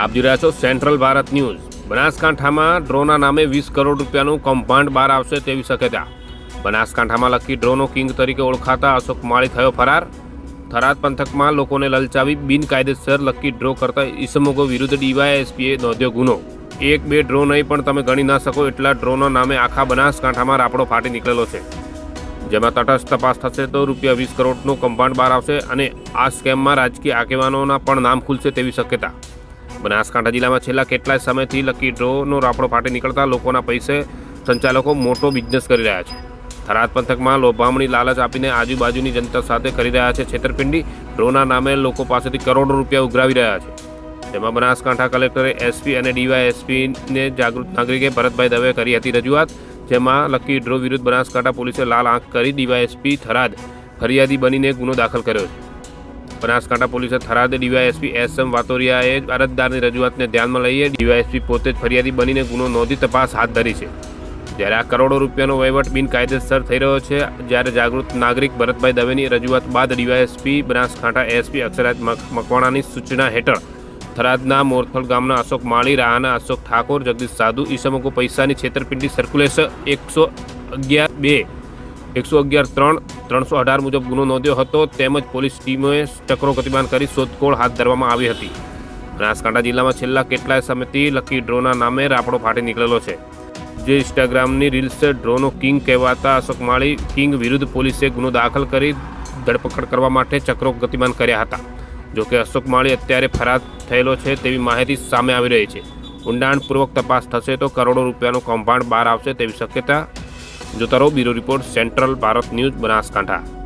આપ જોઈ રહ્યા છો સેન્ટ્રલ ભારત ન્યૂઝ. બનાસકાંઠામાં ડ્રોના નામે વીસ કરોડ રૂપિયાનું કૌભાંડ બહાર આવશે તેવી શક્યતા. બનાસકાંઠામાં લકી ડ્રોનો કિંગ તરીકે ઓળખાતા અશોક માળી થયો ફરાર. થરાદ પંથકમાં લોકોને લલચાવી બિનકાયદેસર લકી ડ્રો કરતા ઈસમોગો વિરુદ્ધ ડીવાયએસપીએ નોંધ્યો ગુનો. એક બે ડ્રો નહીં, પણ તમે ગણી ના શકો એટલા ડ્રોના નામે આખા બનાસકાંઠામાં રાપડો ફાટી નીકળેલો છે. જેમાં તટસ્થ તપાસ થશે તો રૂપિયા વીસ કરોડનું કૌભાંડ બહાર આવશે અને આ સ્કેમમાં રાજકીય આગેવાનોના પણ નામ ખુલશે તેવી શક્યતા. બનાસકાંઠા જિલ્લામાં છેલ્લા કેટલાય સમયથી લકી ડ્રોનો રાપડો ફાટી નીકળતા લોકોના પૈસે સંચાલકો મોટો બિઝનેસ કરી રહ્યા છે. થરાદ પંથકમાં લોભામણી લાલચ આપીને આજુબાજુની જનતા સાથે કરી રહ્યા છે છેતરપિંડી. ડ્રોના નામે લોકો પાસેથી કરોડો રૂપિયા ઉઘરાવી રહ્યા છે. તેમાં બનાસકાંઠા કલેક્ટરે એસપી અને ડીવાયએસપીને જાગૃત નાગરિકે ભરતભાઈ દવે કરી હતી રજૂઆત, જેમાં લકી ડ્રો વિરુદ્ધ બનાસકાંઠા પોલીસે લાલ આંખ કરી ડીવાયએસપી થરાદ ફરિયાદી બનીને ગુનો દાખલ કર્યો છે. બનાસકાંઠા પોલીસે થરાદ ડીવાયએસપી એસ એમ વાતોરિયાએ અરજદારની રજૂઆતને ધ્યાનમાં લઈએ ડીવાયએસપી પોતે જ ફરિયાદી બનીને ગુનો નોંધી તપાસ હાથ ધરી છે. જ્યારે આ કરોડો રૂપિયાનો વહીવટ બિનકાયદેસર થઈ રહ્યો છે, જ્યારે જાગૃત નાગરિક ભરતભાઈ દવેની રજૂઆત બાદ ડીવાયએસપી બનાસકાંઠા એસપી અક્ષરાજ મક- મકવાણાની સૂચના હેઠળ થરાદના મોરથલ ગામના અશોક માળી, રાહાના અશોક ઠાકોર, જગદીશ સાધુ ઈસમકો પૈસાની છેતરપિંડી સર્ક્યુલેશન એકસો અગિયાર બે એકસો અગિયાર ત્રણ, ત્રણસો અઢાર મુજબ ગુનો નોંધ્યો હતો, તેમજ પોલીસ ટીમોએ ચક્રો ગતિમાન કરી શોધખોળ હાથ ધરવામાં આવી હતી. બનાસકાંઠા જિલ્લામાં છેલ્લા કેટલાય સમયથી લકી ડ્રોના નામે રાપડો ફાટી નીકળેલો છે. જે ઇન્સ્ટાગ્રામની રીલ્સ ડ્રોનો કિંગ કહેવાતા અશોક માળી કિંગ વિરુદ્ધ પોલીસે ગુનો દાખલ કરી ધરપકડ કરવા માટે ચક્રો ગતિમાન કર્યા હતા. જોકે અશોક માળી અત્યારે ફરાર થયેલો છે તેવી માહિતી સામે આવી રહી છે. ઊંડાણપૂર્વક તપાસ થશે તો કરોડો રૂપિયાનું કૌભાંડ બહાર આવશે તેવી શક્યતા જોતા રહો. Bureau report central Bharat news Banaskantha.